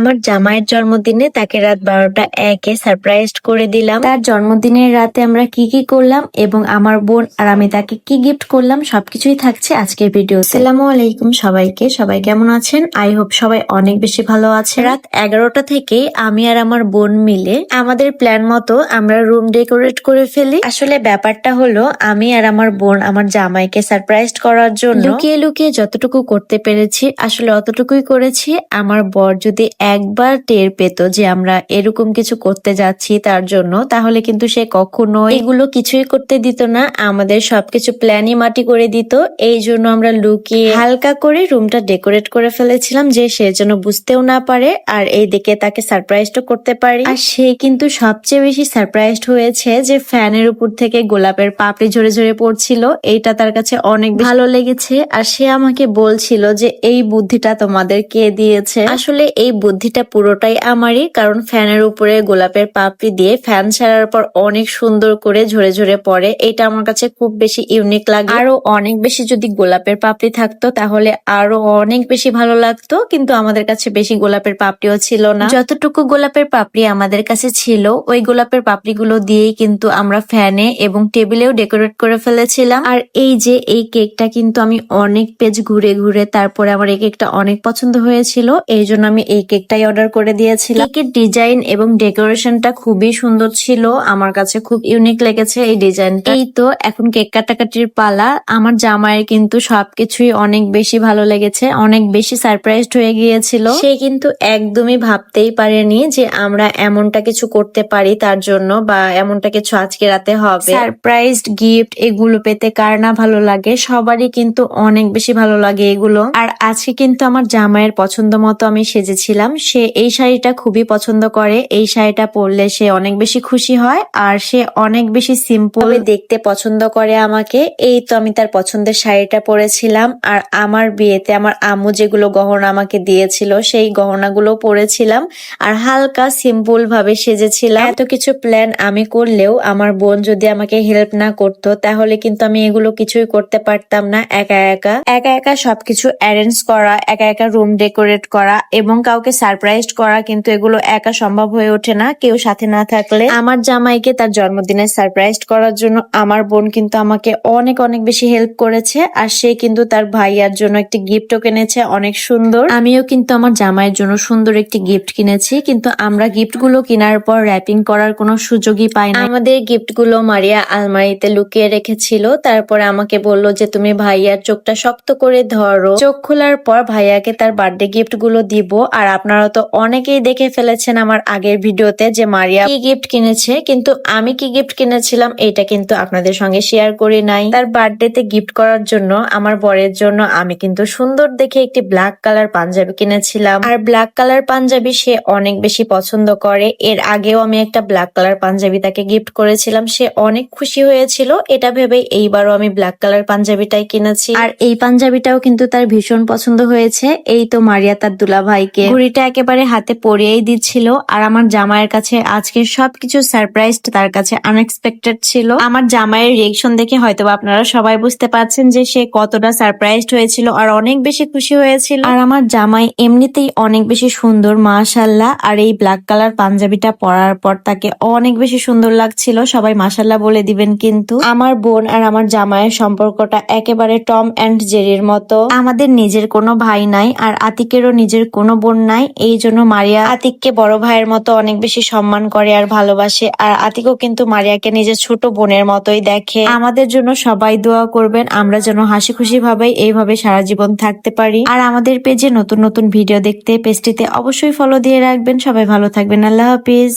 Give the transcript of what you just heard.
আমার জামাইয়ের জন্মদিনে তাকে রাত বারোটা একে সারপ্রাইজ করে দিলাম। তার জন্মদিনের রাতে আমরা কি কি করলাম এবং আমার বোন আর আমি তাকে কি গিফট করলাম, সবকিছুই থাকছে আজকের ভিডিও সালামু আলাইকুম সবাইকে, সবাই কেমন আছেন? আই হোপ সবাই অনেক বেশি ভালো আছে রাত এগারোটা থেকে আমি আর আমার বোন মিলে আমাদের প্ল্যান মতো আমরা রুম ডেকোরেট করে ফেলি। আসলে ব্যাপারটা হলো, আমি আর আমার বোন আমার জামাইকে সারপ্রাইজ করার জন্য লুকিয়ে লুকিয়ে যতটুকু করতে পেরেছি, আসলে অতটুকুই করেছি। আমার বর যদি একবার টের পেত যে আমরা এরকম কিছু করতে যাচ্ছি তার জন্য, তাহলে কিন্তু সে কখনো এগুলো কিছুই করতে দিত না। আমাদের সবকিছু প্ল্যানই মাটি করে দিত। এই জন্য আমরা লুকিয়ে হালকা করে রুমটা ডেকোরেট করে ফেলেছিলাম যে সে যেন বুঝতেও না পারে আর এই দিকে তাকে সারপ্রাইজও করতে পারি। আর সে কিন্তু সবচেয়ে বেশি সারপ্রাইজড হয়েছে যে ফ্যানের উপর থেকে গোলাপের পাপড়ি ঝরে ঝরে পড়ছিল। এইটা তার কাছে অনেক ভালো লেগেছে। আর সে আমাকে বলছিল যে, এই বুদ্ধিটা তোমাদের কে দিয়েছে? আসলে এই বুদ্ধিটা পুরোটাই আমারই, কারণ ফ্যানের উপরে গোলাপের পাপড়ি দিয়ে ফ্যান ছাড়ার পর অনেক সুন্দর করে ঝরে ঝরে পড়ে। এটা আমার কাছে খুব বেশি ইউনিক লাগে। আরও অনেক বেশি যদি গোলাপের পাপড়ি থাকতো, তাহলে আরও অনেক বেশি ভালো লাগতো, কিন্তু আমাদের কাছে বেশি গোলাপের পাপড়িও ছিল না। যতটুকু গোলাপের পাপড়ি আমাদের কাছে ছিল, ওই গোলাপের পাপড়িগুলো দিয়েই কিন্তু আমরা ফ্যানে এবং টেবিলেও ডেকোরেট করে ফেলেছিলাম। আর এই যে এই কেকটা কিন্তু আমি অনেক পেজ ঘুরে ঘুরে, তারপরে আমার এই কেকটা অনেক পছন্দ হয়েছিল, এই জন্য আমি এই কেকটাই অর্ডার করে দিয়েছিলাম। কেকের ডিজাইন এবং ডেকোরেশনটা খুবই সুন্দর ছিল। আমার কাছে খুব ইউনিক লেগেছে এই ডিজাইনটা এই তো এখন কেক কাটাকাটির পালা। আমার জামাইয়ের কিন্তু সবকিছুই অনেক বেশি ভালো লেগেছে অনেক বেশি সারপ্রাইজড হয়ে গিয়েছিল। সে কিন্তু একদমই ভাবতেই পারেনি যে আমরা এমনটা কিছু করতে পারি তার জন্য বা এমনটা কিছু আজকে রাতে হবে। সারপ্রাইজড গিফট এগুলো পেতে কার না ভালো লাগে সবারই কিন্তু অনেক বেশি ভালো লাগে এগুলো। আর আজকে কিন্তু আমার জামাইয়ের পছন্দ মতো আমি সেজেছিলাম। সে এই শাড়িটা খুবই পছন্দ করে। এই শাড়িটা পরলে সে অনেক বেশি খুশি হয় আর সে অনেক বেশি সিম্পল দেখতে পছন্দ করে আমাকে। এই তো আমি তার পছন্দের শাড়িটা পরেছিলাম আর আমার বিয়েতে আমার আম্মু যেগুলো গহনা আমাকে দিয়েছিল সেই গহনাগুলো পরেছিলাম আর হালকা সিম্পল ভাবে সেজেছিলাম। এত কিছু প্ল্যান আমি করলেও আমার বোন যদি আমাকে হেল্প না করতো, তাহলে কিন্তু আমি এগুলো কিছুই করতে পারতাম না একা একা। একা একা সবকিছু অ্যারেঞ্জ করা, একা একা রুম ডেকোরেট করা এবং কাউকে সারপ্রাইজ করা, কিন্তু এগুলো একা সম্ভব হয়ে ওঠে না। কেউ সাথে না থাকলে আমার জামাইকে তার জন্মদিনে সারপ্রাইজ করার জন্য আমার বোন কিন্তু আমাকে অনেক অনেক বেশি হেল্প করেছে, আর সে কিন্তু তার ভাইয়ার জন্য একটি গিফটও কিনেছে, অনেক সুন্দর। আমিও কিন্তু আমার জামাইয়ের জন্য সুন্দর একটি গিফট কিনেছি, কিন্তু আমরা গিফটগুলো কেনার পর র্যাপিং করার কোনো সুযোগই পাই না আমাদের গিফটগুলো মারিয়া আলমারিতে লুকিয়ে রেখেছিল, তারপরে আমাকে বলল যে, তুমি ভাইয়ার চোখটা শক্ত করে ধরো। চোখ খোলার পর ভাইয়াকে তার বার্থডে গিফটগুলো দিব, আর আপনারা তো অনেকেই দেখে ফেলেছেন আমার আগের ভিডিওতে যে মারিয়া কি গিফট কিনেছে, কিন্তু আমি কি গিফট কিনেছিলাম এটা কিন্তু আপনাদের সঙ্গে শেয়ার করি নাই। তার বার্থডেতে গিফট করার জন্য আমার বরের জন্য আমি কিন্তু সুন্দর দেখে একটি ব্ল্যাক কালার পাঞ্জাবি কিনেছিলাম। আর ব্ল্যাক কালার পাঞ্জাবি সে অনেক বেশি পছন্দ করে। এর আগেও আমি একটা ব্ল্যাক কালার পাঞ্জাবি তাকে গিফট করেছিলাম। সে অনেক খুশি হয়েছিল। এটা ভেবে এইবারও আমি ব্ল্যাক কালার পাঞ্জাবিটাই কিনেছি। আর এই পাঞ্জাবিটাও কিন্তু তার ভীষণ পছন্দ হয়েছে। এই তো মারিয়া তার দুলা ভাইকে ঘড়িটা একেবারে হাতে পরিয়েই দিচ্ছিল। আর আমার জামাইয়ের কাছে আজকে সবকিছু সারপ্রাইজ তার কাছে আনএক্সপেক্টেড ছিল। আমার জামাইয়ের রিয়েকশন দেখে হয়তো আপনারা সবাই বুঝতে পারছেন যে সে কতটা সারপ্রাইজড হয়েছিল আর অনেক বেশি খুশি হয়েছিল। আর আমার জামাই এমনিতেই অনেক বেশি সুন্দর মাশাল্লাহ আর এই ব্ল্যাক কালার পাঞ্জাবিটা পরার পর তাকে অনেক বেশি সুন্দর লাগছিল। সবাই মাশাল্লাহ বলে দিবেন কিন্তু আমার বোন আর আমার জামাইয়ের সম্পর্কটা একেবারে টম অ্যান্ড জেরির মতো। আমাদের নিজের কোনো ভাই নাই আর আতিকেরও নিজের কোনো বোন নাই। এই জন্য মারিয়া আতিককে বড় ভাইয়ের মতো অনেক বেশি সম্মান করে আর ভালোবাসে। আর আতিকও কিন্তু মারিয়াকে নিজের ছোট বোনের মতোই দেখে। আমাদের জন্য সবাই দোয়া করবেন, আমরা যেন হাসি খুশি ভাবে এইভাবে সারা জীবন থাকতে পারি। আর আমাদের পেজে নতুন নতুন ভিডিও দেখতে পেজটিতে অবশ্যই ফলো দিয়ে রাখবেন। সবাই ভালো থাকবেন। আল্লাহ হাফিজ।